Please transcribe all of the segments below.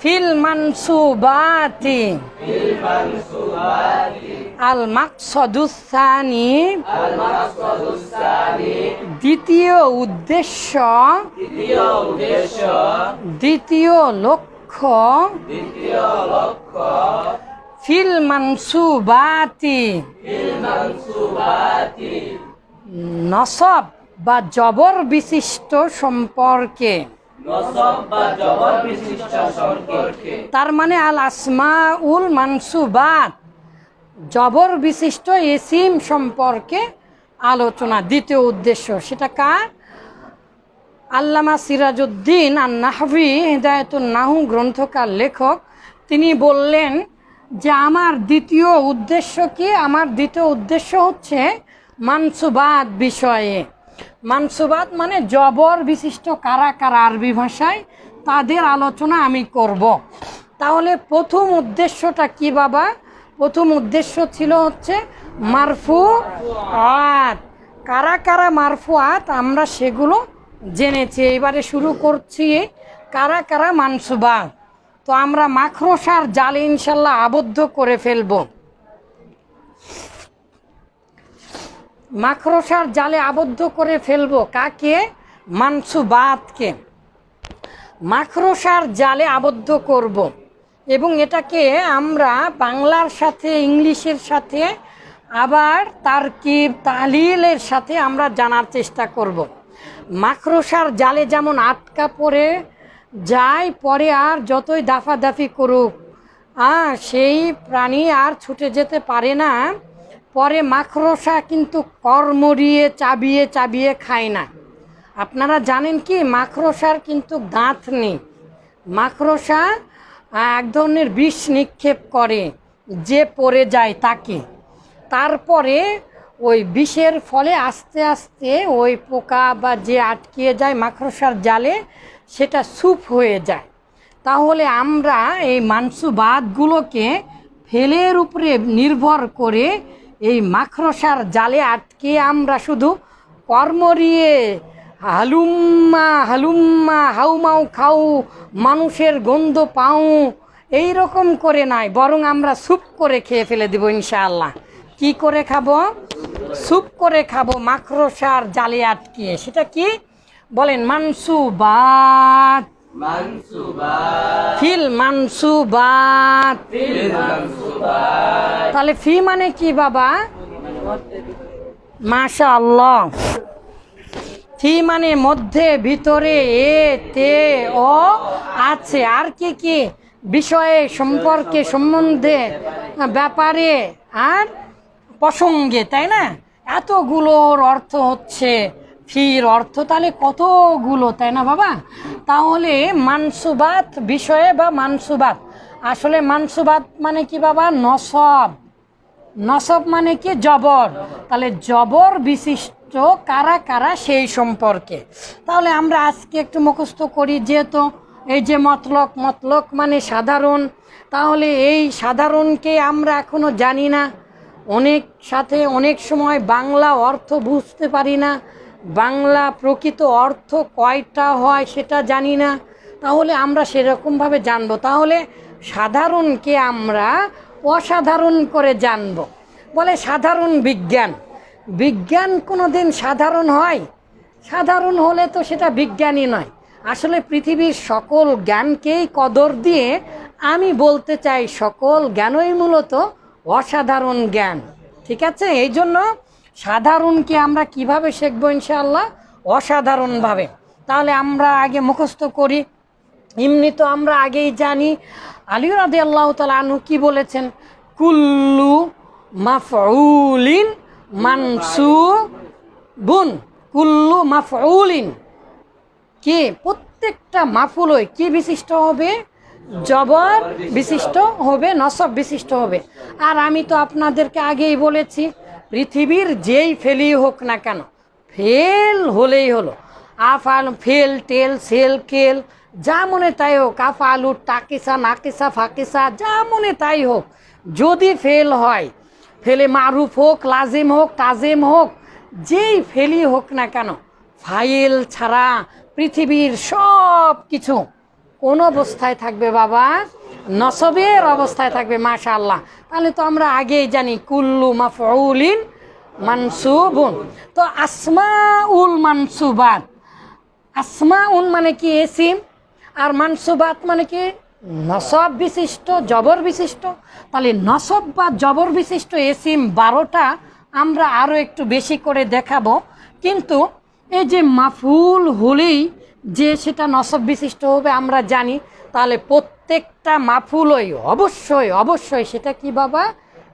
Feel মানসুবাতি। আল মাকসদুসানি। দ্বিতীয় উদ্দেশ্য। দ্বিতীয় লক্ষ্য। ফিল মানসুবাতি। নসব বা জবর বিশিষ্ট সম্পর্কে। তার মানে আল আসমা উল মানসুবাত। জবর বিশিষ্ট এসিম সম্পর্কে আলোচনা। দ্বিতীয় উদ্দেশ্য, সেটা কার? আল্লামা সিরাজউদ্দিন আর নাহভি হৃদায়তুল নাহু গ্রন্থকার লেখক, তিনি বললেন যে, আমার দ্বিতীয় উদ্দেশ্য কি? আমার দ্বিতীয় উদ্দেশ্য হচ্ছে মানসুবাদ বিষয়ে। মানসুবাদ মানে জবর বিশিষ্ট কারা কারা আরবি ভাষায় তাদের আলোচনা আমি করব। তাহলে প্রথম উদ্দেশ্যটা কি বাবা? প্রথম উদ্দেশ্য ছিল হচ্ছে মারফু আত। কারা কারা মারফু আত? আমরা সেগুলো জেনেছি। এবারে শুরু করছি কারা কারা মানসুবাদ। তো আমরা মাখরসার জালে ইনশাল্লাহ আবদ্ধ করে ফেলব। মাখরসার জালে আবদ্ধ করে ফেলব কাকে মানসুবাতকে মাখরসার জালে আবদ্ধ করব। এবং এটাকে আমরা বাংলার সাথে, ইংলিশের সাথে, আবার তারকিব তালিলের সাথে আমরা জানার চেষ্টা করব। মাখরসার জালে যেমন আটকা পড়ে যায়, পরে আর যতই দাফাদাফি করুক সেই প্রাণী আর ছুটে যেতে পারে না পরে মাখরসা কিন্তু কর্মরিয়ে চাবিয়ে চাবিয়ে খায় না। আপনারা জানেন কি মাখরসার কিন্তু দাঁত নেই। আহ, এক ধরনের বিষ নিক্ষেপ করে যে পড়ে যায় তাকে। তারপরে ওই বিষের ফলে আস্তে আস্তে ওই পোকা বা যে আটকিয়ে যায় মাকড়সার জালে সেটা স্যুপ হয়ে যায়। তাহলে আমরা এই মাংসবাদগুলোকে ফেলের উপরে নির্ভর করে এই মাখরসার জালে আটকে আমরা শুধু কর্মরিয়ে হালুম্মা হালুম্মা, হাউমাউ খাউ, মানুষের গন্ধ পাও, এই রকম করে নাই বরং আমরা স্যুপ করে খেয়ে ফেলে দেবো ইনশাআল্লাহ। কি করে খাব? স্যুপ করে খাব মাকড়সার জালে আটকিয়ে সেটা কি? বলেন, মানসুবাত। ফিল মানসুবাত। তাহলে ফি মানে কি বাবা? মাশা আল্লাহ ফি মানে মধ্যে ভিতরে এ তে ও আছে। আর কি কি? বিষয়ে সম্পর্কে সম্বন্ধে ব্যাপারে আর প্রসঙ্গে তাই না? এতগুলোর অর্থ হচ্ছে ফির অর্থ তাহলে কতগুলো, তাই না বাবা? তাহলে মানসুবাত বিষয়ে বা মানসুবাত। আসলে মানসুবাত মানে কি বাবা? নসব। নসব মানে কি? জবর। তাহলে জবর বিশিষ্ট কারা কারা সেই সম্পর্কে। তাহলে আমরা আজকে একটু মুখস্থ করি, যেহেতু এই যে মতলক মতলক মানে সাধারণ। তাহলে এই সাধারণকে আমরা এখনও জানি না। অনেক সাথে অনেক সময় বাংলা অর্থ বুঝতে পারি না। বাংলা প্রকৃত অর্থ কয়টা হয় সেটা জানি না। তাহলে আমরা সেরকমভাবে জানব। তাহলে সাধারণকে আমরা অসাধারণ করে জানব। বলে সাধারণ বিজ্ঞান। বিজ্ঞান কোনো দিন সাধারণ হয়? সাধারণ হলে তো সেটা বিজ্ঞানই নয়। আসলে পৃথিবীর সকল জ্ঞানকেই কদর দিয়ে আমি বলতে চাই সকল জ্ঞানই মূলত অসাধারণ জ্ঞান। ঠিক আছে? এই জন্য সাধারণকে আমরা কীভাবে শিখব ইনশাআল্লাহ? অসাধারণভাবে। তাহলে আমরা আগে মুখস্থ করি। এমনি তো আমরা আগেই জানি। আলী রাদে আল্লাহ তালা আনু কি বলেছেন? কুল্লু মাফউলিন মানসু বুন কুল্লু মাফউলিন। কি? প্রত্যেকটা মাফুলই কি বিশিষ্ট হবে? জবর বিশিষ্ট হবে, নসব বিশিষ্ট হবে। আর আমি তো আপনাদেরকে আগেই বলেছি পৃথিবীর যেই ফেলি হোক না কেন, ফেল হলেই হলো। আফাল ফেল, টেল, সেল, কেল, যা মনে তাই হোক আফালু টাকিসা নাকিসা, ফাকিসা, যা মনে তাই হোক, যদি ফেল হয়, ফেলে মারুফ হোক, লাজিম হোক, তাজিম হোক, যেই ফেলি হোক না কেন, ফাইল ছাড়া পৃথিবীর সব কিছু কোন অবস্থায় থাকবে বাবা? নসবের অবস্থায় থাকবে মাশা আল্লাহ তাহলে তো আমরা আগেই জানি, কুল্লু মাফউলিন মানসুবুন। তো আসমাউল মানসুবাত। আসমাউন মানে কি এসিম? আর মানসুবাত মানে কি? নসব বিশিষ্ট, জবর বিশিষ্ট। তাহলে নসব বা জবর বিশিষ্ট এসিম বারোটা আমরা আরও একটু বেশি করে দেখাবো। কিন্তু এই যে মাফুল হলেই যে সেটা নসব বিশিষ্ট হবে আমরা জানি, তাহলে প্রত্যেকটা মাফুলই, অবশ্যই অবশ্যই, সেটা কি বাবা?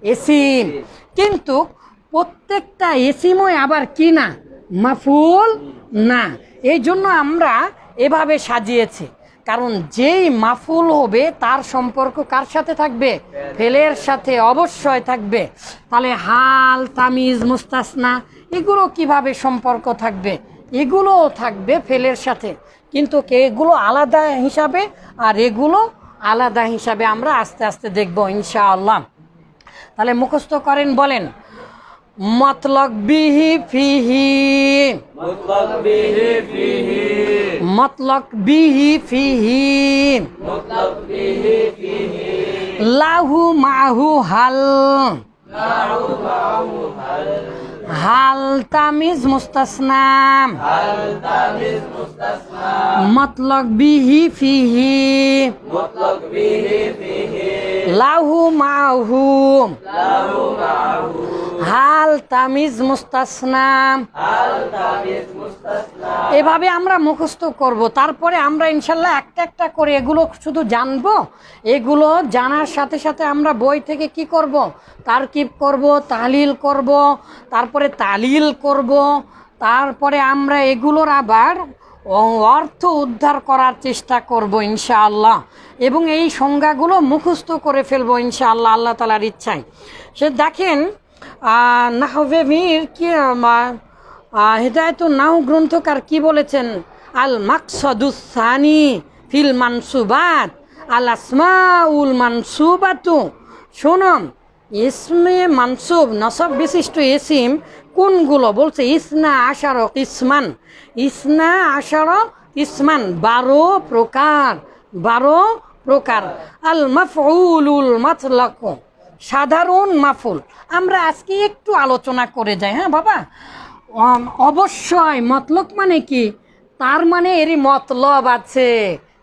এসিম। কিন্তু প্রত্যেকটা এসিমই আবার কি না? মাফুল না। এই জন্য আমরা এভাবে সাজিয়েছি। কারণ যেই মাফুল হবে, তার সম্পর্ক কার সাথে থাকবে? ফেলের সাথে অবশ্যই থাকবে। তাহলে হাল, তামিজ, মুস্তাসনা, এগুলো কীভাবে সম্পর্ক থাকবে? এগুলোও থাকবে ফেলের সাথে। কিন্তু এগুলো আলাদা হিসাবে আর এগুলো আলাদা হিসাবে আমরা আস্তে আস্তে দেখব ইনশাআল্লাহ। তাহলে মুখস্থ করেন বলেন মতলক বিহি ফিহি। মুতলক বিহি ফিহি। মতলক বিহি ফিহি। মুতলক বিহি ফিহি। লাহু মাহু হাল। হাল তামিজ মুস্তাসনাম। মতলক বিহি ফিহি। লাহু মাহু। হাল তামিজ মুস্তাসনাম। মুস্তাসনা এভাবে আমরা মুখস্থ করব। তারপরে আমরা ইনশাল্লাহ একটা একটা করে এগুলো শুধু জানব। এগুলো জানার সাথে সাথে আমরা বই থেকে কি করব? তারকিব করব তালিল করব তারপরে তালিল করব তারপরে আমরা এগুলোর আবার অর্থ উদ্ধার করার চেষ্টা করব ইনশাআল্লাহ। এবং এই সংজ্ঞাগুলো মুখস্থ করে ফেলব ইনশাআল্লাহ আল্লাহ তালার ইচ্ছায়। সে দেখেন নাহবেমির কি আমা- আহ, হেদায়তুন নাও গ্রন্থকার কি বলেছেন? আল মাকসদুসানি ফিল মানসুবাত আল আসমাউল মানসুবাতু। শুনুন ইসমে মানসুব নসব বিশিষ্ট এসিম কোনগুলো? বলছে ইসনা আশার ইসমান ইসনা আশার ইসমান বারো প্রকার বারো প্রকার। আল মাফউলুল মাতলাক। সাধারণ মাফুল। আমরা আজকে একটু আলোচনা করে যাই হ্যাঁ বাবা? অবশ্যই, মতলব মানে কি? তার মানে এরই মতলব আছে।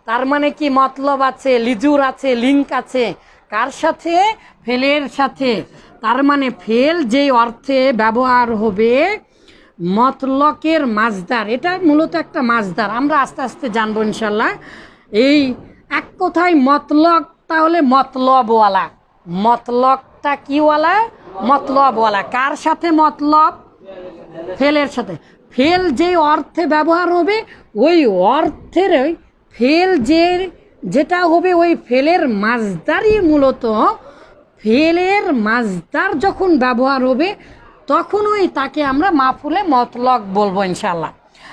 তার মানে কি মতলব আছে? লিজুর আছে লিঙ্ক আছে। কার সাথে? ফেলের সাথে। তার মানে ফেল যেই অর্থে ব্যবহার হবে মতলকের মাজদার এটা মূলত একটা মাজদার আমরা আস্তে আস্তে জানব ইনশাল্লাহ। এই এক কথায় মতলক, তাহলে মতলবওয়ালা। মতলকটা কিওয়ালা মতলবওয়ালা কার সাথে মতলব? ফেলের সাথে। ফেল যে অর্থে ব্যবহার হবে, ওই অর্থের ফেল যে, যেটা হবে ওই ফেলের মাজদারই মূলত। ফেলের মাজদার যখন ব্যবহার হবে, তখনই তাকে আমরা মাফুলে মতলক বলব ইনশাল্লাহ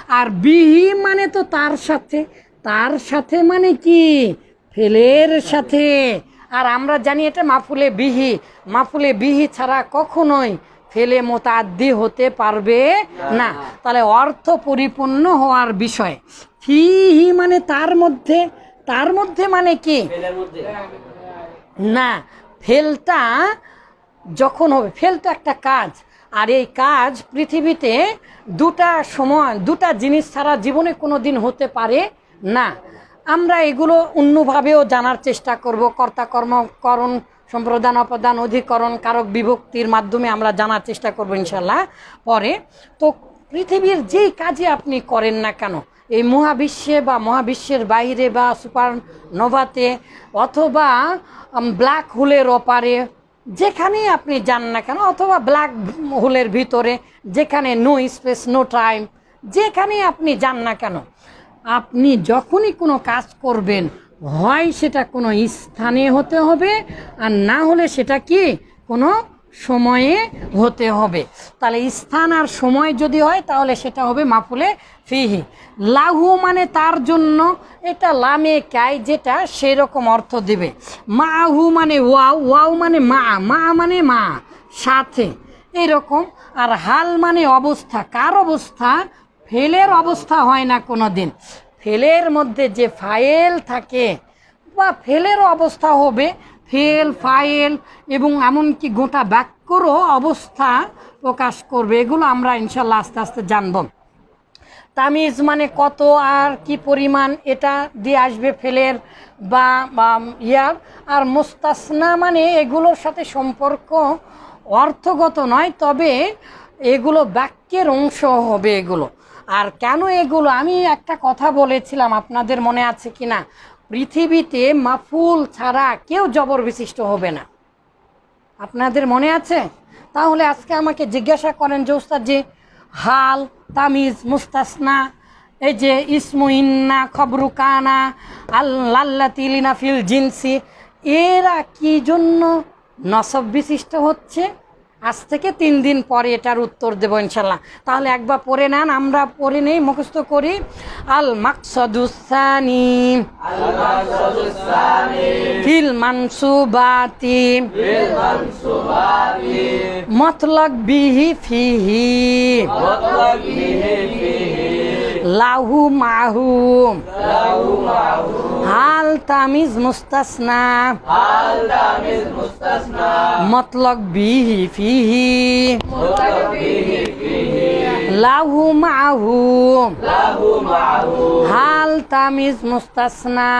আর বিহি মানে তো তার সাথে। তার সাথে মানে কি? ফেলের সাথে। আর আমরা জানি এটা মাফুলে বিহি। মাফুলে বিহি ছাড়া কখনোই ফেলে মোতাদ্দি হতে পারবে না। তাহলে অর্থ পরিপূর্ণ হওয়ার বিষয়। ফিহি মানে তার মধ্যে। তার মধ্যে মানে কি? না ফেলটা যখন হবে ফেল তো একটা কাজ। আর এই কাজ পৃথিবীতে দুটা সময় দুটা জিনিস ছাড়া জীবনে কোনো দিন হতে পারে না। আমরা এগুলো অন্যভাবেও জানার চেষ্টা করব। কর্তা কর্মকরণ, সম্প্রদান অপদান অধিকরণ, কারক বিভক্তির মাধ্যমে আমরা জানার চেষ্টা করব ইনশাল্লাহ পরে। তো পৃথিবীর যেই কাজে আপনি করেন না কেন, এই মহাবিশ্বে বা মহাবিশ্বের বাইরে বা সুপার নোভাতে অথবা ব্ল্যাক হোলের ওপারে যেখানেই আপনি যান না কেন, অথবা ব্ল্যাক হোলের ভিতরে যেখানে নো স্পেস, নো টাইম, যেখানেই আপনি যান না কেন আপনি যখনই কোনো কাজ করবেন, হয় সেটা কোনো স্থানে হতে হবে, আর না হলে সেটা কি কোনো সময়ে হতে হবে। তাহলে স্থান আর সময় যদি হয়, তাহলে সেটা হবে মাফুলে ফিহি। লাহু মানে তার জন্য, এটা লামে কাই যেটা সেরকম অর্থ দেবে। মাহু মানে ওয়াও ওয়াও মানে মা মা মানে মা, সাথে, এরকম। আর হাল মানে অবস্থা, কার অবস্থা? ফেলের অবস্থা হয় না কোনো দিন ফেলের মধ্যে যে ফাইল থাকে বা ফেলের অবস্থা হবে, ফেল, ফাইল এবং এমনকি গোটা বাক্যরও অবস্থা প্রকাশ করবে, এগুলো আমরা ইনশাল্লাহ আস্তে আস্তে জানব। তামিজ মানে কত, আর কি পরিমাণ, এটা দিয়ে আসবে ফেলের বা ইয়ার আর মোস্তাসনা মানে এগুলোর সাথে সম্পর্ক অর্থগত নয়, তবে এগুলো বাক্যের অংশ হবে এগুলো। আর কেন এগুলো? আমি একটা কথা বলেছিলাম, আপনাদের মনে আছে কি না? পৃথিবীতে মাফুল ছাড়া কেউ জবর বিশিষ্ট হবে না। আপনাদের মনে আছে? তাহলে আজকে আমাকে জিজ্ঞাসা করেন যে ওস্তাদ যে হাল, তামিজ, মুস্তাসনা, এই যে ইসমু ইন্না, খবরু কানা আল্লাহ তিলিনা ফিল জিনসি, এরা কি জন্য নসব বিশিষ্ট হচ্ছে? আজ থেকে তিন দিন পরে এটার উত্তর দেব ইনশাল্লাহ। তাহলে একবার পড়ে নেন, আমরা পড়ে নেই, মুখস্থ করি। আল মাকসদুসানি ফিল মানসুবাতি। মতলক বিহি ফিহি। লাহু মাহু। হাল তামিজ মুস্তাসনা। হাল তামিজ মুস্তাসনা। মতলব বিহি ফিহি। লাহু মাহু। লাহু মাহু। হাল তামিজ মুস্তাসনা।